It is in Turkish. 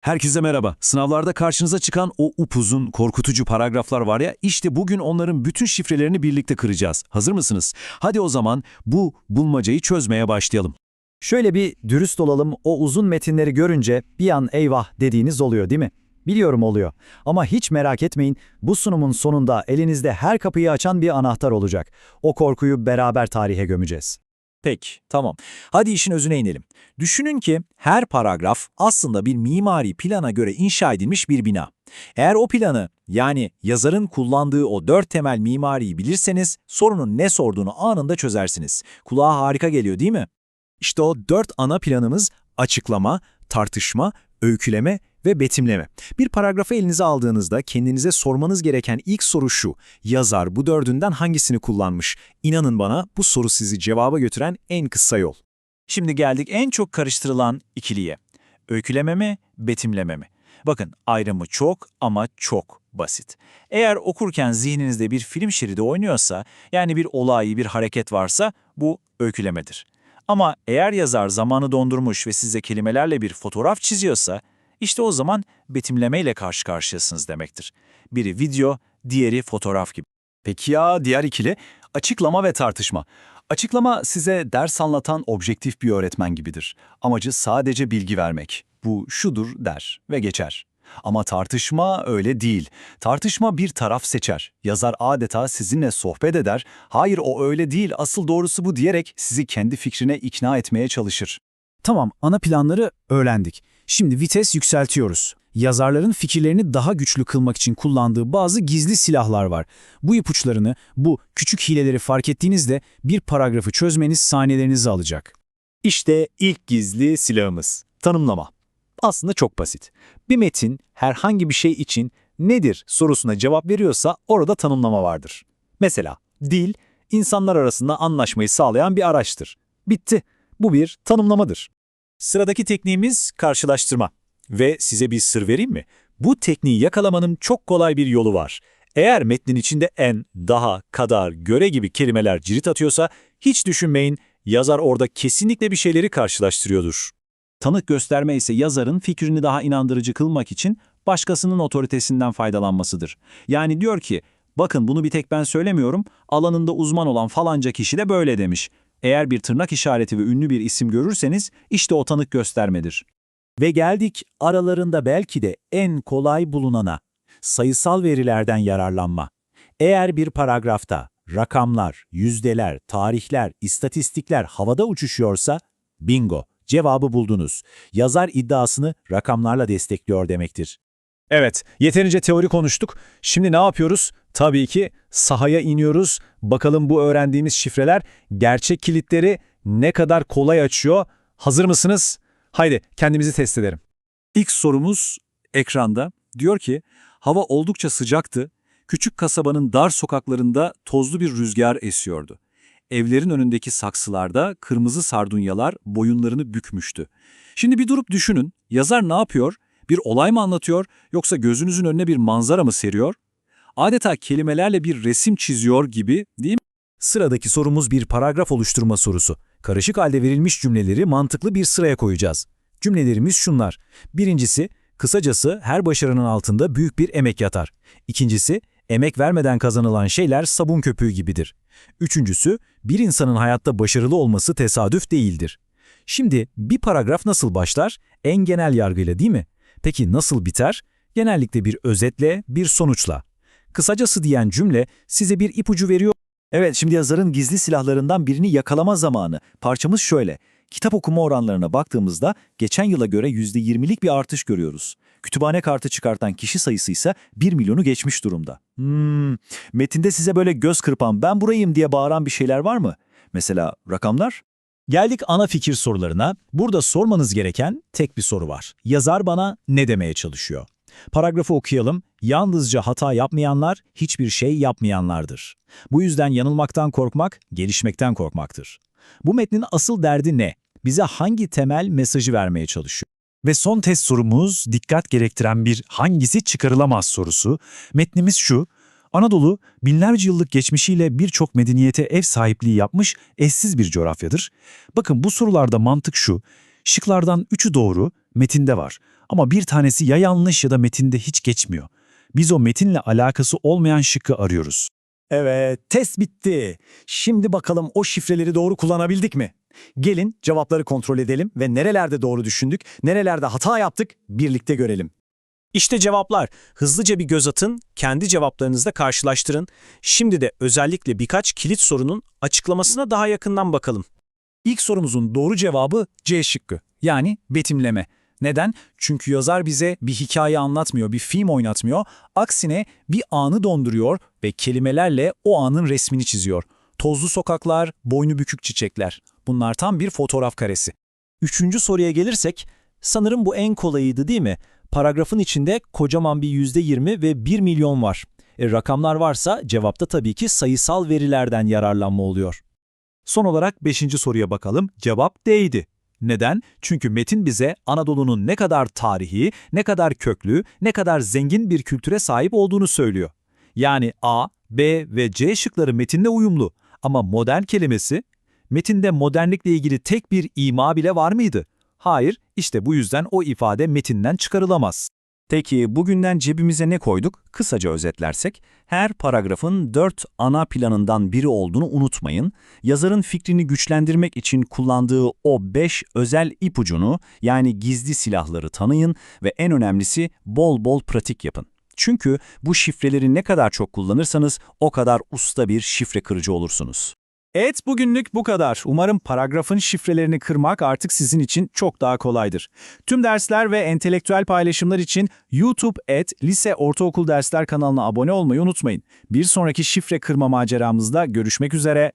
Herkese merhaba. Sınavlarda karşınıza çıkan o upuzun, korkutucu paragraflar var ya, işte bugün onların bütün şifrelerini birlikte kıracağız. Hazır mısınız? Hadi o zaman bu bulmacayı çözmeye başlayalım. Şöyle bir dürüst olalım, o uzun metinleri görünce bir an eyvah dediğiniz oluyor değil mi? Biliyorum oluyor. Ama hiç merak etmeyin, bu sunumun sonunda elinizde her kapıyı açan bir anahtar olacak. O korkuyu beraber tarihe gömeceğiz. Peki, tamam. Hadi işin özüne inelim. Düşünün ki her paragraf aslında bir mimari plana göre inşa edilmiş bir bina. Eğer o planı, yani yazarın kullandığı o dört temel mimariyi bilirseniz sorunun ne sorduğunu anında çözersiniz. Kulağa harika geliyor değil mi? İşte o dört ana planımız açıklama, tartışma, öyküleme ve betimleme. Bir paragrafı elinize aldığınızda kendinize sormanız gereken ilk soru şu. Yazar bu dördünden hangisini kullanmış? İnanın bana bu soru sizi cevaba götüren en kısa yol. Şimdi geldik en çok karıştırılan ikiliye. Öyküleme mi, betimleme mi? Bakın ayrımı çok ama çok basit. Eğer okurken zihninizde bir film şeridi oynuyorsa, yani bir olay, bir hareket varsa bu öykülemedir. Ama eğer yazar zamanı dondurmuş ve size kelimelerle bir fotoğraf çiziyorsa, işte o zaman betimlemeyle karşı karşıyasınız demektir. Biri video, diğeri fotoğraf gibi. Peki ya diğer ikili? Açıklama ve tartışma. Açıklama size ders anlatan objektif bir öğretmen gibidir. Amacı sadece bilgi vermek. Bu şudur der ve geçer. Ama tartışma öyle değil. Tartışma bir taraf seçer. Yazar adeta sizinle sohbet eder. Hayır o öyle değil, asıl doğrusu bu diyerek sizi kendi fikrine ikna etmeye çalışır. Tamam, ana planları öğrendik. Şimdi vites yükseltiyoruz. Yazarların fikirlerini daha güçlü kılmak için kullandığı bazı gizli silahlar var. Bu ipuçlarını, bu küçük hileleri fark ettiğinizde bir paragrafı çözmeniz saniyelerinizi alacak. İşte ilk gizli silahımız, tanımlama. Aslında çok basit. Bir metin herhangi bir şey için nedir sorusuna cevap veriyorsa orada tanımlama vardır. Mesela dil, insanlar arasında anlaşmayı sağlayan bir araçtır. Bitti. Bu bir tanımlamadır. Sıradaki tekniğimiz karşılaştırma. Ve size bir sır vereyim mi? Bu tekniği yakalamanın çok kolay bir yolu var. Eğer metnin içinde en, daha, kadar, göre gibi kelimeler cirit atıyorsa hiç düşünmeyin, yazar orada kesinlikle bir şeyleri karşılaştırıyordur. Tanık gösterme ise yazarın fikrini daha inandırıcı kılmak için başkasının otoritesinden faydalanmasıdır. Yani diyor ki, bakın bunu bir tek ben söylemiyorum, alanında uzman olan falanca kişi de böyle demiş. Eğer bir tırnak işareti ve ünlü bir isim görürseniz işte o tanık göstermedir. Ve geldik aralarında belki de en kolay bulunana, sayısal verilerden yararlanma. Eğer bir paragrafta rakamlar, yüzdeler, tarihler, istatistikler havada uçuşuyorsa, bingo, cevabı buldunuz. Yazar iddiasını rakamlarla destekliyor demektir. Evet, yeterince teori konuştuk. Şimdi ne yapıyoruz? Tabii ki sahaya iniyoruz. Bakalım bu öğrendiğimiz şifreler gerçek kilitleri ne kadar kolay açıyor. Hazır mısınız? Haydi kendimizi test edelim. İlk sorumuz ekranda. Diyor ki, hava oldukça sıcaktı. Küçük kasabanın dar sokaklarında tozlu bir rüzgar esiyordu. Evlerin önündeki saksılarda kırmızı sardunyalar boyunlarını bükmüştü. Şimdi bir durup düşünün, yazar ne yapıyor? Bir olay mı anlatıyor yoksa gözünüzün önüne bir manzara mı seriyor? Adeta kelimelerle bir resim çiziyor gibi değil mi? Sıradaki sorumuz bir paragraf oluşturma sorusu. Karışık halde verilmiş cümleleri mantıklı bir sıraya koyacağız. Cümlelerimiz şunlar. Birincisi, kısacası her başarının altında büyük bir emek yatar. İkincisi, emek vermeden kazanılan şeyler sabun köpüğü gibidir. Üçüncüsü, bir insanın hayatta başarılı olması tesadüf değildir. Şimdi bir paragraf nasıl başlar? En genel yargıyla değil mi? Peki nasıl biter? Genellikle bir özetle, bir sonuçla. Kısacası diyen cümle size bir ipucu veriyor Evet, şimdi yazarın gizli silahlarından birini yakalama zamanı. Parçamız şöyle. Kitap okuma oranlarına baktığımızda geçen yıla göre %20'lik bir artış görüyoruz. Kütüphane kartı çıkartan kişi sayısı ise 1 milyonu geçmiş durumda. Hmm, metinde size böyle göz kırpan ben burayım diye bağıran bir şeyler var mı? Mesela rakamlar? Geldik ana fikir sorularına. Burada sormanız gereken tek bir soru var. Yazar bana ne demeye çalışıyor? Paragrafı okuyalım. Yalnızca hata yapmayanlar hiçbir şey yapmayanlardır. Bu yüzden yanılmaktan korkmak, gelişmekten korkmaktır. Bu metnin asıl derdi ne? Bize hangi temel mesajı vermeye çalışıyor? Ve son test sorumuz dikkat gerektiren bir hangisi çıkarılamaz sorusu. Metnimiz şu. Anadolu, binlerce yıllık geçmişiyle birçok medeniyete ev sahipliği yapmış eşsiz bir coğrafyadır. Bakın bu sorularda mantık şu. Şıklardan üçü doğru, metinde var. Ama bir tanesi ya yanlış ya da metinde hiç geçmiyor. Biz o metinle alakası olmayan şıkkı arıyoruz. Evet, test bitti. Şimdi bakalım o şifreleri doğru kullanabildik mi? Gelin cevapları kontrol edelim ve nerelerde doğru düşündük, nerelerde hata yaptık birlikte görelim. İşte cevaplar. Hızlıca bir göz atın, kendi cevaplarınızla karşılaştırın. Şimdi de özellikle birkaç kilit sorunun açıklamasına daha yakından bakalım. İlk sorumuzun doğru cevabı C şıkkı. Yani betimleme. Neden? Çünkü yazar bize bir hikaye anlatmıyor, bir film oynatmıyor. Aksine bir anı donduruyor ve kelimelerle o anın resmini çiziyor. Tozlu sokaklar, boynu bükük çiçekler. Bunlar tam bir fotoğraf karesi. Üçüncü soruya gelirsek, sanırım bu en kolayıydı değil mi? Paragrafın içinde kocaman bir %20 ve 1 milyon var. E, rakamlar varsa cevapta tabii ki sayısal verilerden yararlanma oluyor. Son olarak 5. soruya bakalım. Cevap D'ydi. Neden? Çünkü metin bize Anadolu'nun ne kadar tarihi, ne kadar köklü, ne kadar zengin bir kültüre sahip olduğunu söylüyor. Yani A, B ve C şıkları metinle uyumlu. Ama modern kelimesi, metinde modernlikle ilgili tek bir ima bile var mıydı? Hayır, işte bu yüzden o ifade metinden çıkarılamaz. Peki bugünden cebimize ne koyduk? Kısaca özetlersek, her paragrafın dört ana planından biri olduğunu unutmayın. Yazarın fikrini güçlendirmek için kullandığı o beş özel ipucunu yani gizli silahları tanıyın ve en önemlisi bol bol pratik yapın. Çünkü bu şifreleri ne kadar çok kullanırsanız o kadar usta bir şifre kırıcı olursunuz. Evet bugünlük bu kadar. Umarım paragrafın şifrelerini kırmak artık sizin için çok daha kolaydır. Tüm dersler ve entelektüel paylaşımlar için YouTube et Lise Ortaokul Dersler kanalına abone olmayı unutmayın. Bir sonraki şifre kırma maceramızda görüşmek üzere.